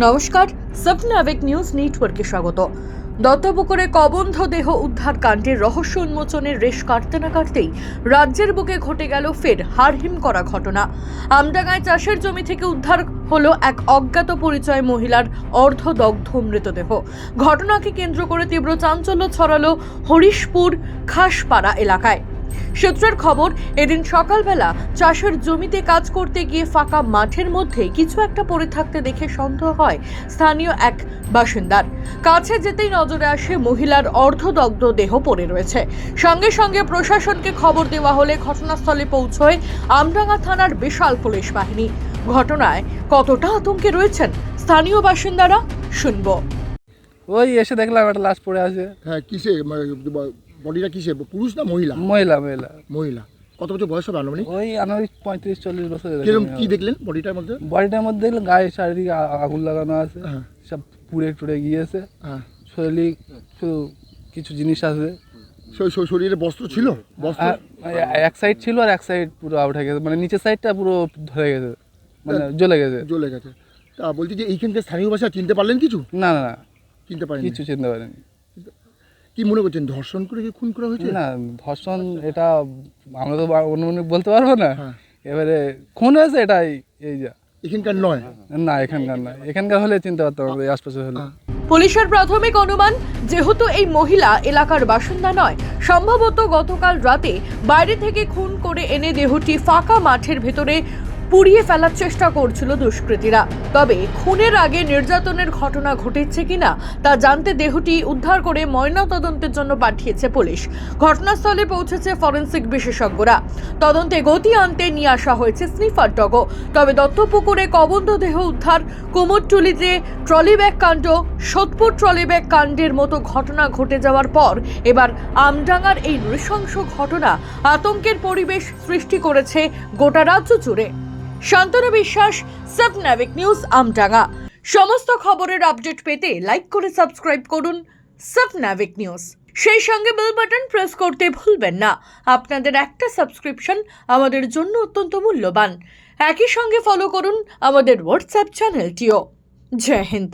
নমস্কার স্বপ্নাবেক নিউজ নেটওয়ার্কে স্বাগত। দত্তপুকুরে কবন্ধ দেহ উদ্ধার কাণ্ডের রহস্য উন্মোচনের রেশ কাটতে না কাটতেই রাজ্যের বুকে ঘটে গেল ফের হারহিম করা ঘটনা। আমডাঙ্গায় চাষের জমি থেকে উদ্ধার হলো এক অজ্ঞাত পরিচয় মহিলার অর্ধদগ্ধ মৃতদেহ। ঘটনাকে কেন্দ্র করে তীব্র চাঞ্চল্য ছড়ালো হরিশপুর খাসপাড়া এলাকায়। সূত্রের খবর এদিন সকালবেলা চাষের জমিতে কাজ করতে গিয়ে ফাঁকা মাঠের মধ্যে কিছু একটা পড়ে থাকতে দেখে সন্দেহ হয় স্থানীয় এক বাসিন্দার। কাছে যেতেই নজরে আসে মহিলার অর্ধদগ্ধ দেহ পড়ে রয়েছে। সঙ্গে সঙ্গে প্রশাসনকে খবর দেওয়া হলে ঘটনাস্থলে পৌঁছয় আমডাঙ্গা থানার বিশাল পুলিশ বাহিনী। ঘটনায় কতটা আতঙ্কে রয়েছেন স্থানীয় বাসিন্দারা শুনব। ওই এসে দেখলাম একটা লাশ পড়ে আছে। হ্যাঁ কিসে? বডিটা কিসে পুরুষ না মহিলা? মহিলা মহিলা। মহিলা। কত বছর বয়স হবে আনুমানিক? ওই আনুমানিক পঁয়ত্রিশ চল্লিশ বছর কীরকম কি দেখলেন বডিটার মধ্যে? বডিটার মধ্যে দেখলাম গায়ে চারিদিকে আগুন লাগানো আছে হ্যাঁ। সব পুড়ে টুড়ে গিয়েছে। হ্যাঁ। শরীরে শুধু কিছু জিনিস আছে। শরীরে বস্ত্র ছিল? বস্ত্র? এক সাইড ছিল আর এক সাইড পুরো হয়ে গেছে। মানে নিচের সাইডটা পুরো ধরে গেছে। মানে জ্বলে গেছে। জ্বলে গেছে। তা বলছি যে এইখানকার স্থানীয় ভাষা চিনতে পারলেন কিছু? না না না। চিনতে পারেন কিছু চিনতে পারেনি। কি মনে করছেন ধর্ষণ করে কি খুন করা হয়েছে? না ধর্ষণ এটা আমরা তো বা- অনুমানিক বলতে পারব না। হ্যাঁ। এবারে খুন হয়েছে এটাই এই যা। এখানকার নয়? না এখানকার না এখানকার হলে চিনতে আমরা এই আশপাশে হলে। হ্যাঁ। পুলিশের প্রাথমিক অনুমান যেহেতু এই মহিলা এলাকার বাসিন্দা নয় সম্ভবত গতকাল রাতে বাইরে থেকে খুন করে এনে দেহটি ফাঁকা মাঠের ভেতরে পুড়িয়ে ফেলার চেষ্টা করছিল দুষ্কৃতীরা। তবে খুনের আগে নির্যাতনের ঘটনা ঘটেছে কিনা তা জানতে দেহটি উদ্ধার করে ময়নাতদন্তের জন্য পাঠিয়েছে পুলিশ। ঘটনাস্থলে পৌঁছেছে ফরেনসিক বিশেষজ্ঞরা। তদন্তে গতি আনতে নিয়ে আসা হয়েছে স্নিফার ডগও তবে দত্তপুকুরে কবন্ধ দেহ উদ্ধার, কুমোরটুলিতে ট্রলি ব্যাগ কাণ্ড, সোদপুর ট্রলি ব্যাগ কাণ্ডের মতো ঘটনা ঘটে যাওয়ার পর এবার আমডাঙ্গার এই নৃশংস ঘটনা আতঙ্কের পরিবেশ সৃষ্টি করেছে গোটা রাজ্য জুড়ে। শান্তনু বিশ্বাস সাবনাভিক নিউজ আমডাঙ্গা। সমস্ত খবরের আপডেট পেতে লাইক করে সাবস্ক্রাইব করুন সাবনাভিক নিউজ সেই সঙ্গে বেল বাটন প্রেস করতে ভুলবেন না। আপনাদের একটা সাবস্ক্রিপশন আমাদের জন্য অত্যন্ত মূল্যবান। একই সঙ্গে ফলো করুন আমাদের হোয়াটসঅ্যাপ চ্যানেলটিও জয় হিন্দ।